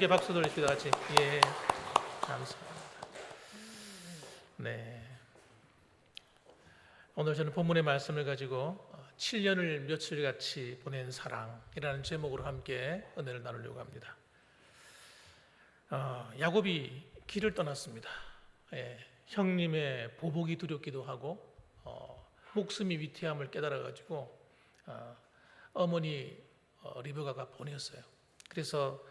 하나님께 박수 돌립시다 같이. 예. 감사합니다. 네. 오늘 저는 본문의 말씀을 가지고 7년을 며칠 같이 보낸 사랑이라는 제목으로 함께 은혜를 나누려고 합니다. 어, 야곱이 길을 떠났습니다. 예, 형님의 보복이 두렵기도 하고 어, 목숨이 위태함을 깨달아 가지고 어, 어머니 어, 리브가가 보냈어요. 그래서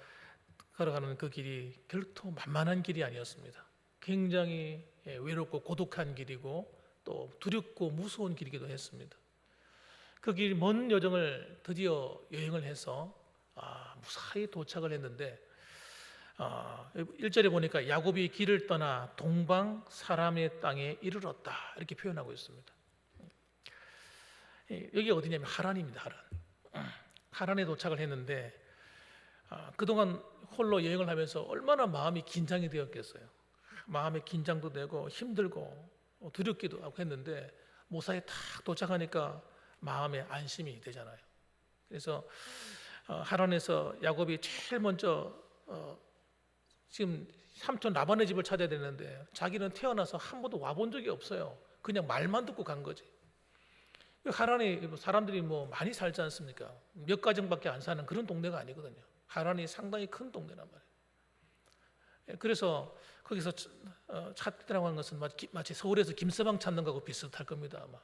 걸어가는 그 길이 결코 만만한 길이 아니었습니다. 굉장히 예, 외롭고 고독한 길이고 또 두렵고 무서운 길이기도 했습니다. 그 길 먼 여정을 드디어 여행을 해서 아, 무사히 도착을 했는데 아, 1절에 보니까 야곱이 길을 떠나 동방 사람의 땅에 이르렀다 이렇게 표현하고 있습니다. 예, 여기 어디냐면 하란입니다. 하란. 하란에 도착을 했는데 아, 그동안 홀로 여행을 하면서 얼마나 마음이 긴장이 되었겠어요. 마음의 긴장도 되고 힘들고 두렵기도 하고 했는데 모사에 탁 도착하니까 마음에 안심이 되잖아요. 그래서 어, 하란에서 야곱이 제일 먼저 어, 지금 삼촌 라반의 집을 찾아야 되는데 자기는 태어나서 한 번도 와본 적이 없어요. 그냥 말만 듣고 간 거지. 하란이 사람들이 뭐 많이 살지 않습니까? 몇 가정밖에 안 사는 그런 동네가 아니거든요. 하란이 상당히 큰 동네란 말이에요. 예, 그래서 거기서 어, 찾더라고 하는 것은 마치 서울에서 김서방 찾는 거하고 비슷할 겁니다 아마.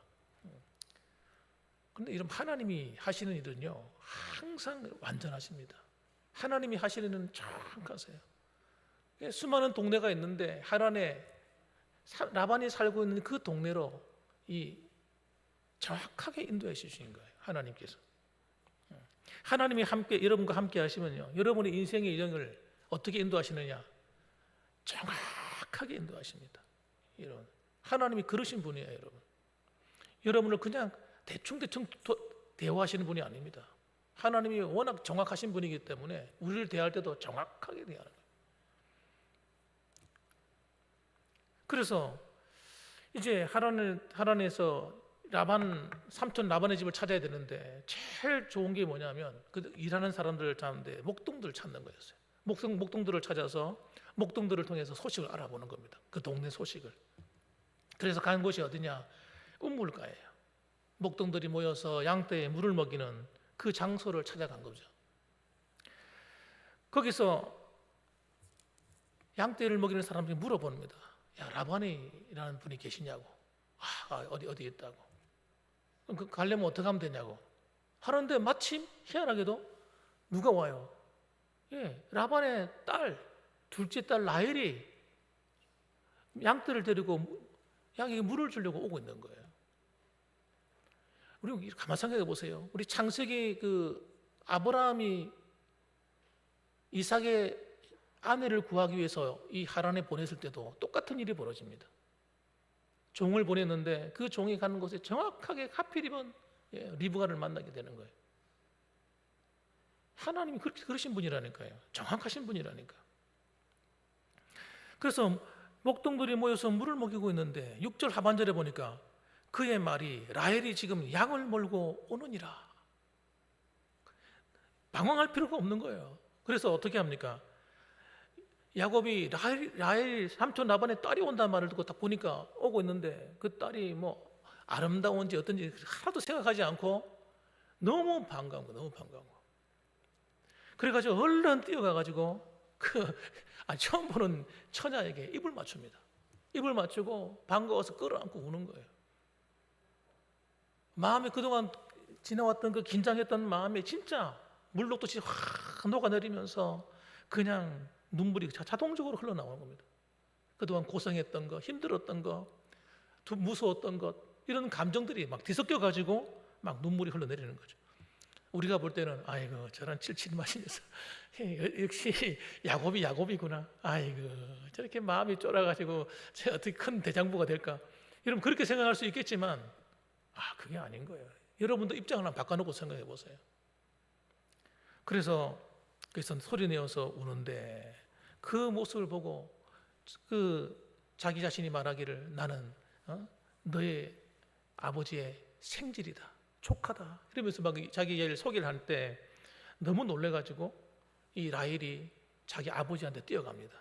그런데 이런 하나님이 하시는 일은요 항상 완전하십니다. 하나님이 하시는 일은 정확하세요. 예, 수많은 동네가 있는데 하란에 라반이 살고 있는 그 동네로 이 정확하게 인도해 주신 거예요. 하나님께서. 하나님이 함께 여러분과 함께 하시면요. 여러분의 인생의 여정을 어떻게 인도하시느냐? 정확하게 인도하십니다. 여러분. 하나님이 그러신 분이에요, 여러분. 여러분을 그냥 대충대충 대화하시는 분이 아닙니다. 하나님이 워낙 정확하신 분이기 때문에 우리를 대할 때도 정확하게 대하는 거예요. 그래서 이제 하란 하란에서 라반 삼촌 라반의 집을 찾아야 되는데 제일 좋은 게 뭐냐면 그 일하는 사람들 가운데 목동들 찾는 거였어요. 목동 목동들을 찾아서 목동들을 통해서 소식을 알아보는 겁니다. 그 동네 소식을. 그래서 간 곳이 어디냐? 운물가예요. 목동들이 모여서 양떼에 물을 먹이는 그 장소를 찾아간 거죠. 거기서 양떼를 먹이는 사람들이 물어봅니다. 야 라반이라는 분이 계시냐고. 아 어디 어디 있다고. 그 가려면 어떻게 하면 되냐고. 하는데 마침 희한하게도 누가 와요? 예, 라반의 딸, 둘째 딸 라헬이 양떼를 데리고 양에게 물을 주려고 오고 있는 거예요. 우리 가만 생각해 보세요. 우리 창세기 그 아브라함이 이삭의 아내를 구하기 위해서 이 하란에 보냈을 때도 똑같은 일이 벌어집니다. 종을 보냈는데 그 종이 가는 곳에 정확하게 하필이면 예, 리브가를 만나게 되는 거예요. 하나님이 그렇게 그러신 분이라니까요. 정확하신 분이라니까. 그래서 목동들이 모여서 물을 먹이고 있는데 6절 하반절에 보니까 그의 말이 라헬이 지금 양을 몰고 오느니라. 방황할 필요가 없는 거예요. 그래서 어떻게 합니까? 야곱이 라헬, 라헬 삼촌 라반의 딸이 온다는 말을 듣고 딱 보니까 오고 있는데 그 딸이 뭐 아름다운지 어떤지 하나도 생각하지 않고 너무 반가운 거, 너무 반가운 거. 그래가지고 얼른 뛰어가가지고 그 아, 처음 보는 처자에게 입을 맞춥니다. 입을 맞추고 반가워서 끌어안고 우는 거예요. 마음에 그동안 지나왔던 그 긴장했던 마음에 진짜 물녹듯이 확 녹아내리면서 그냥 눈물이 자동적으로 흘러나오는 겁니다. 그동안 고생했던 것, 힘들었던 것, 무서웠던 것 이런 감정들이 막 뒤섞여 가지고 막 눈물이 흘러내리는 거죠. 우리가 볼 때는 아이고 저런 칠칠 마신 녀석 역시 야곱이 야곱이구나. 아이고 저렇게 마음이 쫄아가지고 제가 어떻게 큰 대장부가 될까? 여러분 그렇게 생각할 수 있겠지만 아 그게 아닌 거예요. 여러분도 입장을 한번 바꿔놓고 생각해 보세요. 그래서 그래서 소리 내어서 우는데 그 모습을 보고 그 자기 자신이 말하기를 나는 어? 너의 아버지의 생질이다. 족하다. 이러면서 막 자기 얘를 소개를 할 때 너무 놀래가지고 이 라헬이 자기 아버지한테 뛰어갑니다.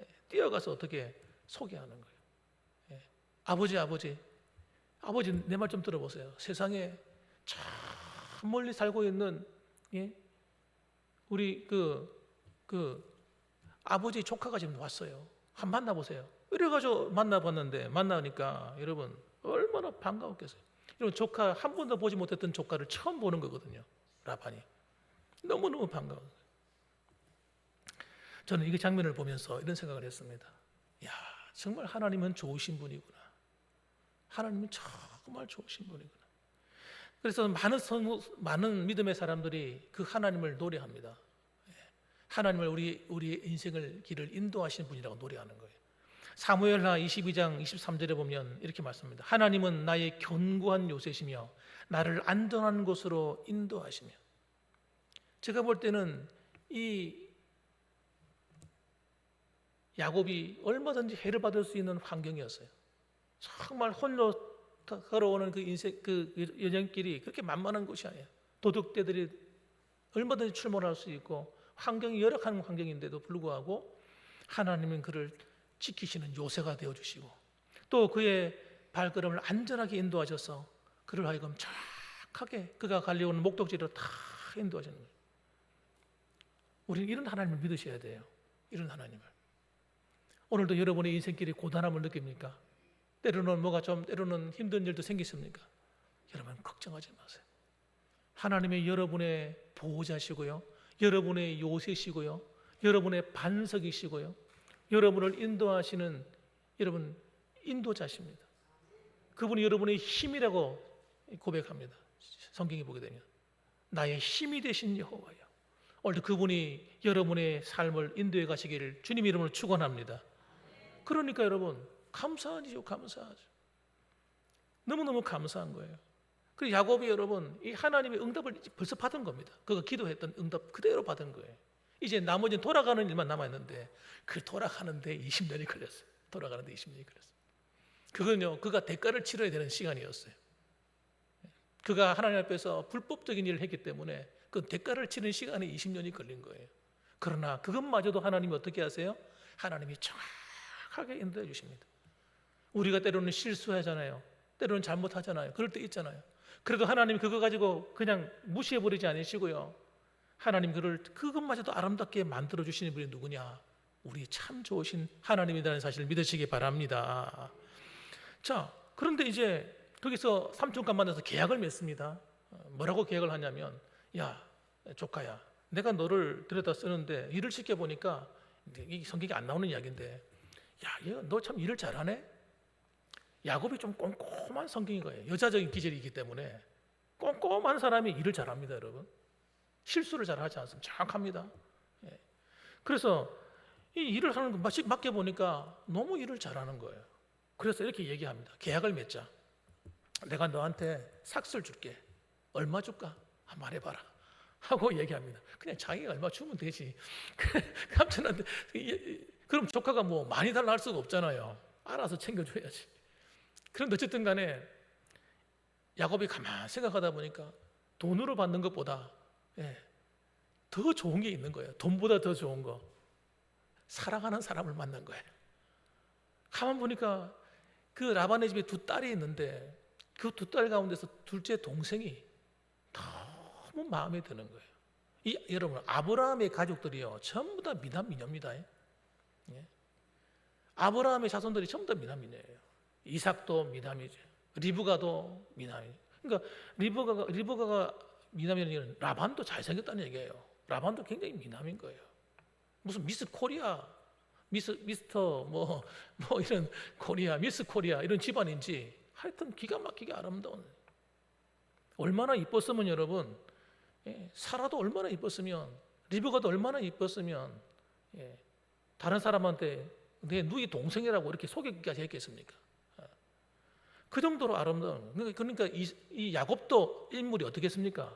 예, 뛰어가서 어떻게 소개하는 거예요. 예, 아버지, 아버지, 아버지 내 말 좀 들어보세요. 세상에 참 멀리 살고 있는 예? 우리 그, 그 아버지 조카가 지금 왔어요. 한번 만나보세요. 이래가지고 만나봤는데 만나니까 여러분 얼마나 반가웠겠어요. 여러분 조카 한 번도 보지 못했던 조카를 처음 보는 거거든요. 라반이 너무 너무 반가워. 저는 이 장면을 보면서 이런 생각을 했습니다. 야 정말 하나님은 좋으신 분이구나. 하나님은 정말 좋으신 분이구나. 그래서 많은 선, 많은 믿음의 사람들이 그 하나님을 노래합니다. 예. 하나님을 우리 우리의 인생을 길을 인도하시는 분이라고 노래하는 거예요. 사무엘하 22장 23절에 보면 이렇게 말씀합니다. 하나님은 나의 견고한 요새시며 나를 안전한 곳으로 인도하시며 제가 볼 때는 이 야곱이 얼마든지 해를 받을 수 있는 환경이었어요. 정말 홀로 걸어오는 그 인생 그 여정길이 그렇게 만만한 곳이 아니에요. 도둑대들이 얼마든지 출몰할 수 있고 환경이 열악한 환경인데도 불구하고 하나님은 그를 지키시는 요새가 되어 주시고 또 그의 발걸음을 안전하게 인도하셔서 그를 하여금 정확하게 그가 갈려오는 목적지로 다 인도하시는 거예요. 우리는 이런 하나님을 믿으셔야 돼요. 이런 하나님을. 오늘도 여러분의 인생길이 고단함을 느낍니까? 때로는 뭐가 좀 때로는 힘든 일도 생기십니까? 여러분 걱정하지 마세요. 하나님의 여러분의 보호자시고요. 여러분의 요새시고요. 여러분의 반석이시고요. 여러분을 인도하시는 여러분 인도자십니다. 그분이 여러분의 힘이라고 고백합니다. 성경에 보게 되면 나의 힘이 되신 여호와여. 오늘도 그분이 여러분의 삶을 인도해 가시기를 주님 이름으로 축원합니다. 그러니까 여러분 감사하죠, 감사하죠. 너무너무 감사한 거예요. 그 야곱이 여러분 이 하나님의 응답을 벌써 받은 겁니다. 그가 기도했던 응답 그대로 받은 거예요. 이제 나머지는 돌아가는 일만 남아 있는데 그 돌아가는데 20년이 걸렸어요. 돌아가는데 20년이 걸렸어요. 그건요, 그가 대가를 치러야 되는 시간이었어요. 그가 하나님 앞에서 불법적인 일을 했기 때문에 그 대가를 치는 시간이 20년이 걸린 거예요. 그러나 그것마저도 하나님이 어떻게 하세요? 하나님이 정확하게 인도해 주십니다. 우리가 때로는 실수하잖아요. 때로는 잘못하잖아요. 그럴 때 있잖아요. 그래도 하나님 그거 가지고 그냥 무시해 버리지 않으시고요. 하나님 그를 그것마저도 아름답게 만들어 주시는 분이 누구냐? 우리 참 좋으신 하나님이라는 사실을 믿으시기 바랍니다. 자, 그런데 이제 거기서 삼촌과 만나서 계약을 맺습니다. 어, 뭐라고 계약을 하냐면, 야, 조카야, 내가 너를 들여다 쓰는데 일을 시켜 보니까 이 성경이 안 나오는 이야기인데, 야, 너참 일을 잘하네. 야곱이 좀 꼼꼼한 성경인 거예요. 여자적인 기질이기 때문에 꼼꼼한 사람이 일을 잘합니다, 여러분. 실수를 잘하지 않습니다. 정확합니다. 예. 그래서 이 일을 하는 거 맡겨 보니까 너무 일을 잘하는 거예요. 그래서 이렇게 얘기합니다. 계약을 맺자. 내가 너한테 삭슬 줄게. 얼마 줄까? 한 말해봐라. 하고 얘기합니다. 그냥 자기가 얼마 주면 되지. 삼촌한테 그럼 조카가 뭐 많이 달라 할 수가 없잖아요. 알아서 챙겨줘야지. 그런데 어쨌든 간에 야곱이 가만 생각하다 보니까 돈으로 받는 것보다 예, 더 좋은 게 있는 거예요. 돈보다 더 좋은 거. 사랑하는 사람을 만난 거예요. 가만 보니까 그 라반의 집에 두 딸이 있는데 그 두 딸 가운데서 둘째 동생이 너무 마음에 드는 거예요. 이, 여러분 아브라함의 가족들이요 전부 다 미남 미녀입니다. 예? 아브라함의 자손들이 전부 다 미남 미녀예요. 이삭도 미남이죠. 리브가도 미남이죠. 그러니까 리브가가 리브가가 미남이라는 얘기는 라반도 잘생겼다는 얘기예요. 라반도 굉장히 미남인 거예요. 무슨 미스 코리아, 미스 미스터 뭐 뭐 이런 코리아, 미스 코리아 이런 집안인지 하여튼 기가 막히게 아름다운. 얼마나 이뻤으면 여러분, 예, 사라도 얼마나 이뻤으면 리브가도 얼마나 이뻤으면 예, 다른 사람한테 내 누이 동생이라고 이렇게 소개까지 했겠습니까? 그 정도로 아름다운. 그러니까 이, 이 야곱도 인물이 어떻겠습니까?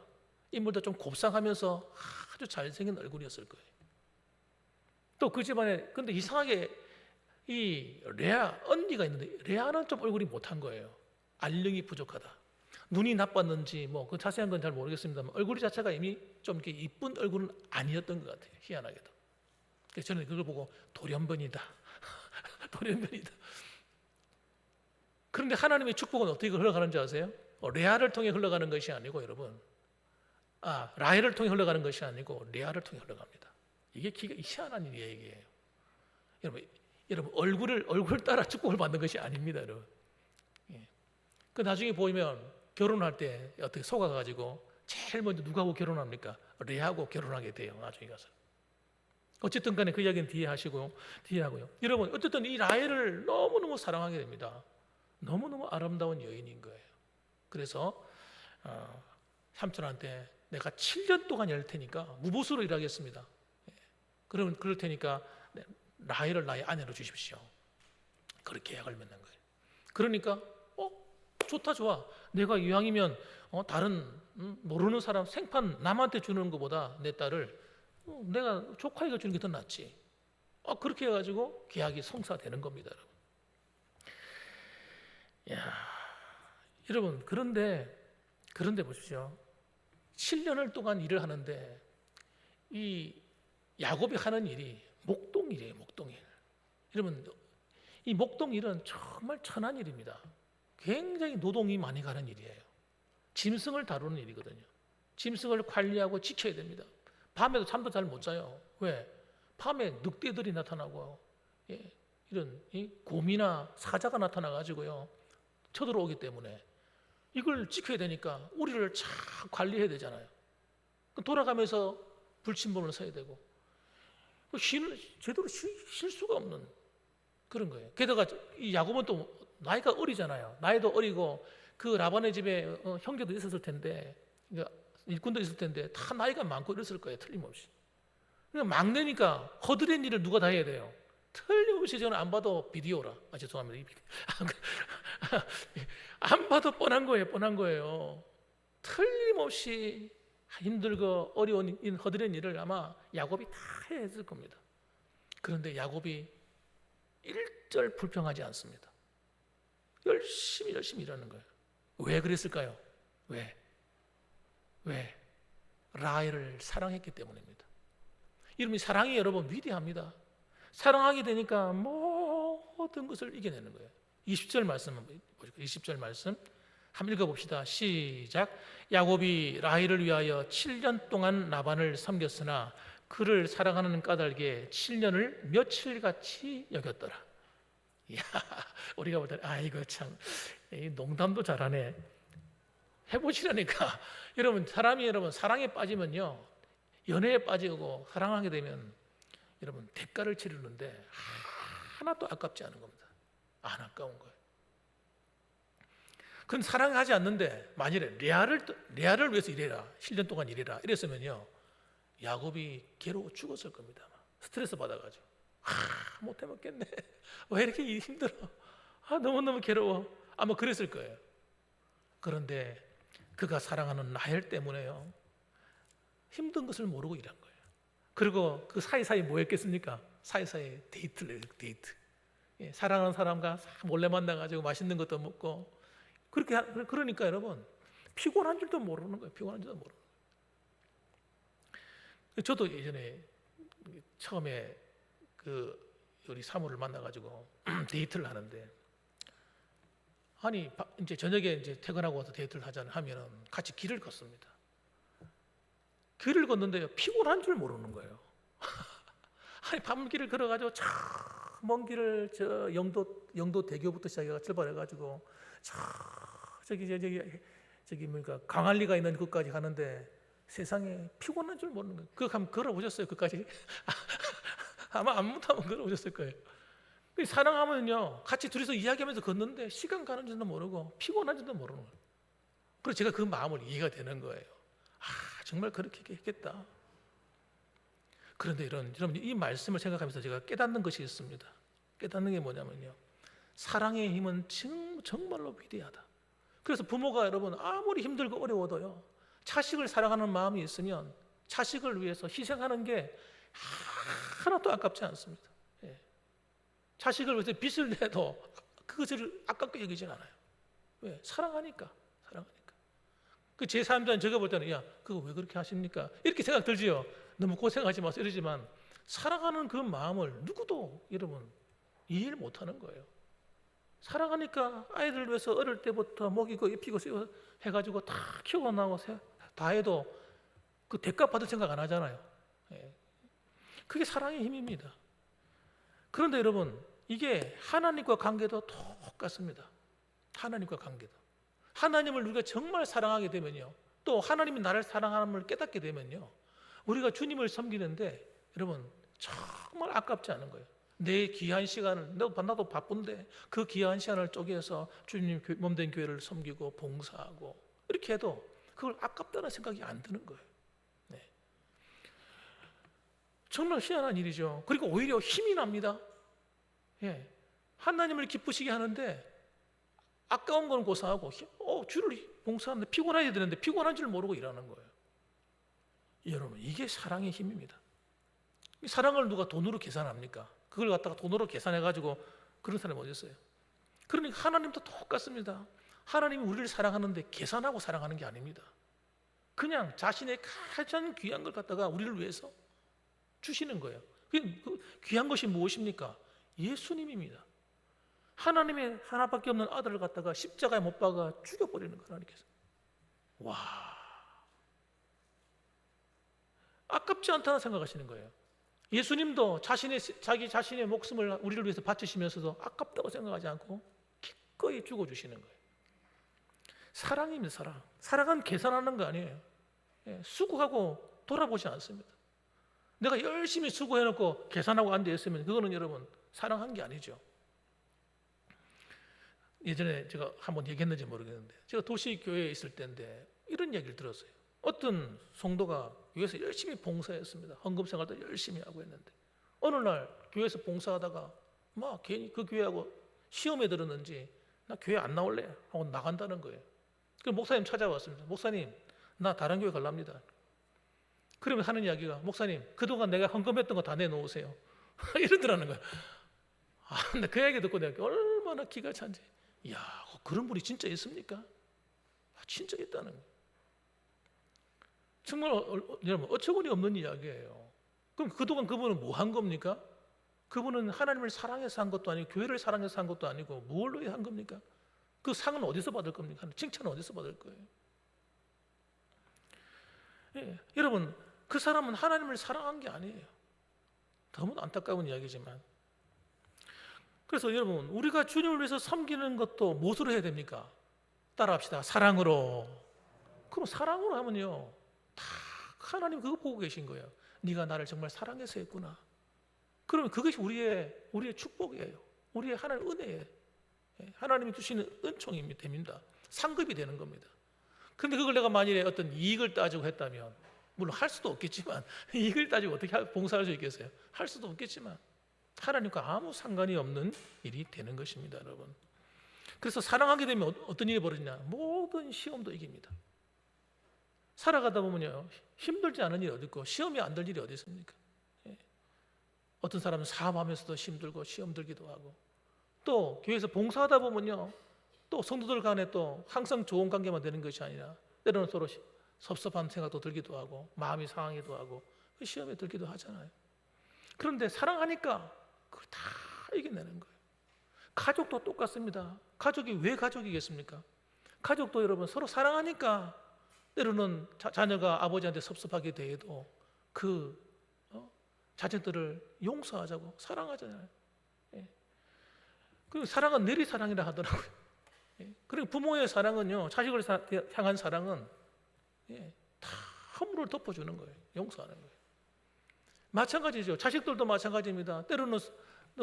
인물도 좀 곱상하면서 아주 잘생긴 얼굴이었을 거예요. 또 그 집안에 근데 이상하게 이 레아 언니가 있는데 레아는 좀 얼굴이 못한 거예요. 알령이 부족하다. 눈이 나빴는지 뭐 그 자세한 건 잘 모르겠습니다만 얼굴 자체가 이미 좀 이렇게 이쁜 얼굴은 아니었던 것 같아요. 희한하게도. 그래서 저는 그걸 보고 돌연변이다. 돌연변이다. 그런데 하나님의 축복은 어떻게 흘러가는 줄 아세요? 어, 레아를 통해 흘러가는 것이 아니고 여러분, 아 라헬을 통해 흘러가는 것이 아니고 레아를 통해 흘러갑니다. 이게 기가 희한한 얘기예요. 여러분, 여러분 얼굴을 얼굴 따라 축복을 받는 것이 아닙니다, 여러분. 예. 그 나중에 보면 결혼할 때 어떻게 속아가지고 제일 먼저 누구하고 결혼합니까? 레아하고 결혼하게 돼요. 나중에 가서. 어쨌든 간에 그 이야기는 뒤에 하시고 뒤에 하고요. 여러분 어쨌든 이 라헬을 너무너무 사랑하게 됩니다. 너무너무 아름다운 여인인 거예요. 그래서 어, 삼촌한테 내가 7년 동안 열 테니까 무보수로 일하겠습니다. 예. 그러면 그럴 테니까 네, 라헬을 나의 아내로 주십시오. 그렇게 계약을 맺는 거예요. 그러니까 어 좋다 좋아. 내가 이왕이면 어, 다른 음, 모르는 사람 생판 남한테 주는 것보다 내 딸을 어, 내가 조카에게 주는 게 더 낫지. 어, 그렇게 해가지고 계약이 성사되는 겁니다, 여러분. 야, 여러분 그런데 그런데 보십시오. 7년을 동안 일을 하는데 이 야곱이 하는 일이 목동일이에요, 목동일. 여러분 이 목동일은 정말 천한 일입니다. 굉장히 노동이 많이 가는 일이에요. 짐승을 다루는 일이거든요. 짐승을 관리하고 지켜야 됩니다. 밤에도 잠도 잘 못 자요. 왜? 밤에 늑대들이 나타나고 예, 이런 이 곰이나 사자가 나타나 가지고요 쳐들어오기 때문에 이걸 지켜야 되니까 우리를 잘 관리해야 되잖아요. 그 돌아가면서 불침번을 서야 되고 쉬는 제대로 쉴, 쉴 수가 없는 그런 거예요. 게다가 이 야곱은 또 나이가 어리잖아요. 나이도 어리고 그 라반의 집에 어, 형제도 있었을 텐데 그러니까 일꾼도 있을 텐데 다 나이가 많고 이랬을 거예요. 틀림없이. 그러니까 막내니까 허드렛 일을 누가 다 해야 돼요. 틀림없이 저는 안 봐도 비디오라. 아 죄송합니다. 안 봐도 뻔한 거예요. 뻔한 거예요. 틀림없이 힘들고 어려운 이 허드렛 일을 아마 야곱이 다 했을 겁니다. 그런데 야곱이 일절 불평하지 않습니다. 열심히 열심히 일하는 거예요. 왜 그랬을까요? 왜? 왜? 라헬을 사랑했기 때문입니다. 여러분 사랑이 여러분 위대합니다. 사랑하게 되니까 모든 것을 이겨내는 거예요. 20절 말씀 보실까요? 20절 말씀 한번 읽어봅시다. 시작. 야곱이 라헬을 위하여 7년 동안 라반을 섬겼으나 그를 사랑하는 까닭에 7년을 며칠같이 여겼더라. 이야, 우리가 볼 때, 아, 이거 참, 이 농담도 잘하네. 해보시라니까. 여러분, 사람이 여러분, 사랑에 빠지면요, 연애에 빠지고 사랑하게 되면 여러분, 대가를 치르는데 하나도 아깝지 않은 겁니다. 안 아까운 거예요. 그건 사랑하지 않는데, 만일에 레아를, 레아를 위해서 일해라. 7년 동안 일해라. 이랬으면요, 야곱이 괴로워 죽었을 겁니다. 스트레스 받아 가지고. 아, 못해 먹겠네. 왜 이렇게 힘들어? 아, 너무너무 괴로워. 아마 그랬을 거예요. 그런데 그가 사랑하는 라헬 때문에요. 힘든 것을 모르고 일한 거예요. 그리고 그 사이사이 뭐 했겠습니까? 사이사이 데이트를 데이트. 예, 사랑하는 사람과 몰래 만나가지고 맛있는 것도 먹고 그렇게 하- 그러니까 여러분 피곤한 줄도 모르는 거예요. 피곤한 줄도 모르는 거예요. 저도 예전에 처음에 그 우리 사모를 만나가지고 데이트를 하는데 아니 바- 이제 저녁에 이제 퇴근하고 와서 데이트를 하자 하면은 같이 길을 걷습니다. 길을 걷는데요 피곤한 줄 모르는 거예요. 아니 밤길을 걸어가지고 참 먼 길을 저 영도 영도 대교부터 시작해가 출발해가지고 저 저기 저- 저기 저기 뭐니까 강안리가 있는 곳까지 가는데 세상에 피곤한 줄 모르는 거예요. 그거 한번 걸어보셨어요? 그까지? 아마 아무도 한번 걸어보셨을 거예요. 그 사랑하면요 같이 둘이서 이야기하면서 걷는데 시간 가는 줄도 모르고 피곤한 줄도 모르는 거예요. 그래서 제가 그 마음을 이해가 되는 거예요. 아 정말 그렇게 했겠다. 그런데 이런 여러분 이 말씀을 생각하면서 제가 깨닫는 것이 있습니다. 깨닫는 게 뭐냐면요 사랑의 힘은 정- 정말로 위대하다. 그래서 부모가 여러분 아무리 힘들고 어려워도요 자식을 사랑하는 마음이 있으면 자식을 위해서 희생하는 게 하나도 아깝지 않습니다. 예. 자식을 위해서 빚을 내도 그것을 아깝게 여기진 않아요. 왜? 사랑하니까. 사랑하니까. 그제 사람들은 제가 볼 때는 야 그거 왜 그렇게 하십니까? 이렇게 생각 들지요. 너무 고생하지 마세요. 이러지만 사랑하는 그 마음을 누구도 여러분 이해를 못하는 거예요. 사랑하니까 아이들 위해서 어릴 때부터 먹이고 입히고 쓰고 해가지고 다 키우고 나고 세- 다 해도 그 대가 받을 생각 안 하잖아요. 예. 그게 사랑의 힘입니다. 그런데 여러분 이게 하나님과 관계도 똑같습니다. 하나님과 관계도 하나님을 우리가 정말 사랑하게 되면요, 또 하나님이 나를 사랑하는을 깨닫게 되면요, 우리가 주님을 섬기는데 여러분 정말 아깝지 않은 거예요. 내 귀한 시간을 나도, 나도 바쁜데 그 귀한 시간을 쪼개서 주님 교- 몸된 교회를 섬기고 봉사하고 이렇게 해도 그걸 아깝다는 생각이 안 드는 거예요. 네. 정말 희한한 일이죠. 그리고 오히려 힘이 납니다. 예. 하나님을 기쁘시게 하는데 아까운 건 고사하고 힘- 어, 주를 봉사하는데 피곤해야 되는데 피곤한 줄 모르고 일하는 거예요. 여러분 이게 사랑의 힘입니다. 이 사랑을 누가 돈으로 계산합니까? 그걸 갖다가 돈으로 계산해 가지고 그런 사람이 어디 있어요? 그러니까 하나님도 똑같습니다. 하나님이 우리를 사랑하는데 계산하고 사랑하는 게 아닙니다. 그냥 자신의 가장 귀한 걸 갖다가 우리를 위해서 주시는 거예요. 그그 귀한 것이 무엇입니까? 예수님입니다. 하나님의 하나밖에 없는 아들을 갖다가 십자가에 못 박아 죽여버리는 거 하나님께서. 와. 아깝지 않다는 생각하시는 거예요. 예수님도 자신의 자기 자신의 목숨을 우리를 위해서 바치시면서도 아깝다고 생각하지 않고 기꺼이 죽어 주시는 거예요. 사랑입니다, 사랑. 사랑은 계산하는 거 아니에요. 예, 수고하고 돌아보지 않습니다. 내가 열심히 수고해놓고 계산하고 앉아 있으면 그거는 여러분 사랑한 게 아니죠. 예전에 제가 한번 얘기했는지 모르겠는데 제가 도시 교회에 있을 때인데 이런 얘기를 들었어요. 어떤 성도가 교회에서 열심히 봉사했습니다. 헌금 생활도 열심히 하고 했는데 어느 날 교회에서 봉사하다가 막 괜히 그 교회하고 시험에 들었는지 나 교회 안 나올래 하고 나간다는 거예요. 그 목사님 찾아왔습니다. 목사님 나 다른 교회 갈랍니다. 그러면 하는 이야기가 목사님 그동안 내가 헌금했던 거 다 내놓으세요. 이러더라는 거예요. 아, 근데 그 얘기 듣고 내가 얼마나 기가 찬지. 야, 그런 분이 진짜 있습니까? 아, 진짜 있다는 거예요. 정말 어, 어, 여러분 어처구니 없는 이야기예요. 그럼 그동안 그분은 뭐 한 겁니까? 그분은 하나님을 사랑해서 한 것도 아니고 교회를 사랑해서 한 것도 아니고 뭘로 한 겁니까? 그 상은 어디서 받을 겁니까? 칭찬은 어디서 받을 거예요? 예, 여러분 그 사람은 하나님을 사랑한 게 아니에요. 너무 안타까운 이야기지만 그래서 여러분 우리가 주님을 위해서 섬기는 것도 무엇으로 해야 됩니까? 따라합시다. 사랑으로. 그럼 사랑으로 하면요. 다 하나님 그거 보고 계신 거예요. 네가 나를 정말 사랑해서 했구나. 그러면 그것이 우리의 우리의 축복이에요. 우리의 하나님 은혜예요. 예, 하나님이 주시는 은총이 됩니다. 상급이 되는 겁니다. 근데 그걸 내가 만일에 어떤 이익을 따지고 했다면 물론 할 수도 없겠지만 이익을 따지고 어떻게 할- 봉사할 수 있겠어요? 할 수도 없겠지만 하나님과 아무 상관이 없는 일이 되는 것입니다, 여러분. 그래서 사랑하게 되면 어- 어떤 일이 벌어지냐? 모든 시험도 이깁니다. 살아가다 보면요 힘들지 않은 일이 어디 있고 시험이 안들 일이 어디 있습니까? 예. 어떤 사람은 사업하면서도 힘들고 시험 들기도 하고 또 교회에서 봉사하다 보면요 또 성도들 간에 또 항상 좋은 관계만 되는 것이 아니라 때로는 서로 시- 섭섭한 생각도 들기도 하고 마음이 상하기도 하고 그 시험에 들기도 하잖아요. 그런데 사랑하니까 그걸 다 이겨내는 거예요. 가족도 똑같습니다. 가족이 왜 가족이겠습니까? 가족도 여러분 서로 사랑하니까 때로는 자, 자녀가 아버지한테 섭섭하게 돼도 그 어? 자녀들을 용서하자고 사랑하잖아요. 예. 그리고 사랑은 내리 사랑이라 하더라고요. 예. 그리고 부모의 사랑은요 자식을 사- 향한 사랑은 예, 다 허물을 덮어주는 거예요. 용서하는 거예요. 마찬가지죠. 자식들도 마찬가지입니다. 때로는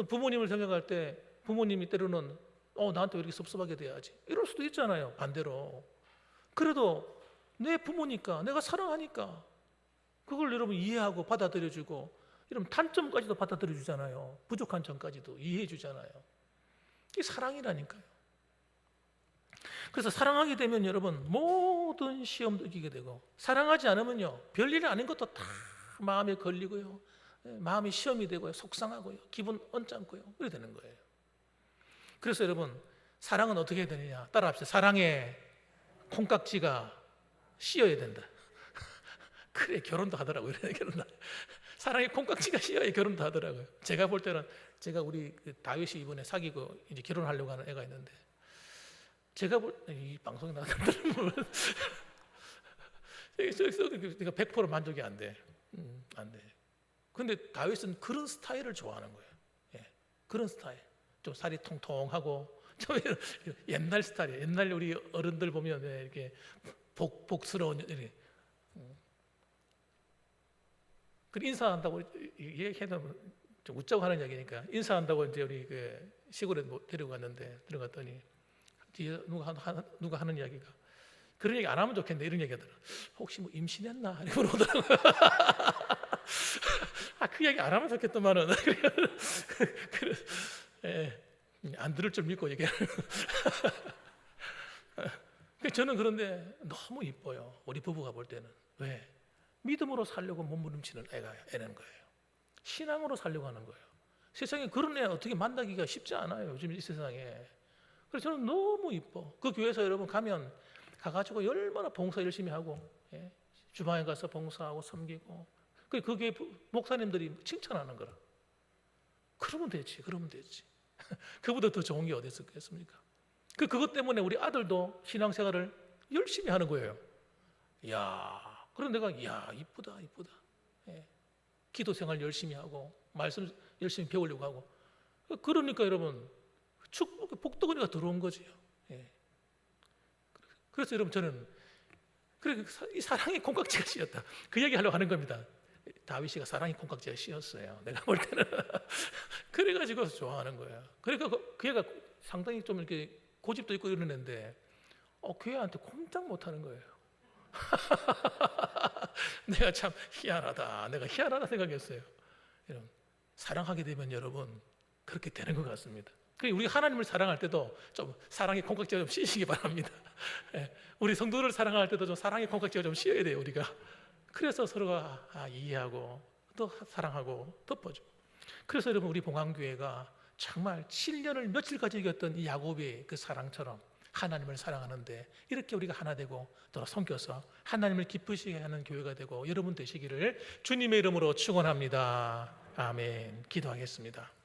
부모님을 생각할 때 부모님이 때로는 어 나한테 왜 이렇게 섭섭하게 돼야지 이럴 수도 있잖아요. 반대로 그래도 내 부모니까 내가 사랑하니까 그걸 여러분 이해하고 받아들여주고 이런 단점까지도 받아들여주잖아요. 부족한 점까지도 이해해주잖아요. 이게 사랑이라니까요. 그래서 사랑하게 되면 여러분 모든 시험도 이기게 되고 사랑하지 않으면요 별일 아닌 것도 다 마음에 걸리고요 예, 마음이 시험이 되고요 속상하고요 기분 언짢고요 그래 되는 거예요. 그래서 여러분 사랑은 어떻게 해야 되느냐 따라 합시다. 사랑에 콩깍지가 씌어야 된다. 그래 결혼도 하더라고요. 결혼 사랑의 콩깍지가 씌어야 결혼도 하더라고요. 제가 볼 때는 제가 우리 그 다윗이 이번에 사귀고 이제 결혼하려고 하는 애가 있는데 제가 볼 이 방송에 뭐 내가 100% 만족이 안 돼. 음, 안 돼. 근데 다윗은 그런 스타일을 좋아하는 거예요. 예, 그런 스타일. 좀 살이 통통하고 좀 옛날 스타일이에요. 옛날 우리 어른들 보면 왜 이렇게 복 복스러운. 음. 그 인사한다고 얘기해도 좀 웃자고 하는 이야기니까 인사한다고 이제 우리 그 시골에 뭐 데리고 갔는데 들어갔더니 뒤에 누가 하는, 누가 하는 이야기가 그런 얘기 안 하면 좋겠는데 이런 얘기 하더라. 혹시 뭐 임신했나? 이렇게 물어보더라고요. 아, 그 얘기 안 하면 좋겠더만은. 그래, 예, 안 들을 줄 믿고 얘기하는. 그 저는 그런데 너무 이뻐요. 우리 부부가 볼 때는. 왜? 믿음으로 살려고 몸부림치는 애가 애는 거예요. 신앙으로 살려고 하는 거예요. 세상에 그런 애 어떻게 만나기가 쉽지 않아요. 요즘 이 세상에. 그래서 저는 너무 이뻐. 그 교회에서 여러분 가면 가가지고 얼마나 봉사 열심히 하고 예? 주방에 가서 봉사하고 섬기고 그 그게 목사님들이 칭찬하는 거라. 그러면 되지, 그러면 되지. 그보다 더 좋은 게 어디 있겠습니까? 그 그것 때문에 우리 아들도 신앙생활을 열심히 하는 거예요. 야, 그런 내가 야 이쁘다, 이쁘다. 예. 기도 생활 열심히 하고 말씀 열심히 배우려고 하고. 그러니까 여러분 축복 복덕은이가 들어온 거지요. 예. 그래서 여러분 저는 그래 이 사랑의 콩깍지가 씌었다. 그 얘기 하려고 하는 겁니다. 다윗이가 사랑의 콩깍지가 씌었어요. 내가 볼 때는 그래가지고 좋아하는 거야. 그러니까 그, 그 애가 상당히 좀 이렇게 고집도 있고 이러는데 어, 그 애한테 꼼짝 못하는 거예요. 내가 참 희한하다. 내가 희한하다 생각했어요. 여러분 사랑하게 되면 여러분 그렇게 되는 것 같습니다. 우리 하나님을 사랑할 때도 좀 사랑의 콩깍지가 좀 씌시기 바랍니다. 예, 우리 성도를 사랑할 때도 좀 사랑의 콩깍지가 좀 씌어야 돼요 우리가. 그래서 서로가 아, 이해하고 또 사랑하고 덮어주고. 그래서 여러분 우리 봉황교회가 정말 7년을 며칠까지 이겼던 이 야곱의 그 사랑처럼 하나님을 사랑하는데 이렇게 우리가 하나 되고 또 섬겨서 하나님을 기쁘시게 하는 교회가 되고 여러분 되시기를 주님의 이름으로 축원합니다. 아멘. 기도하겠습니다.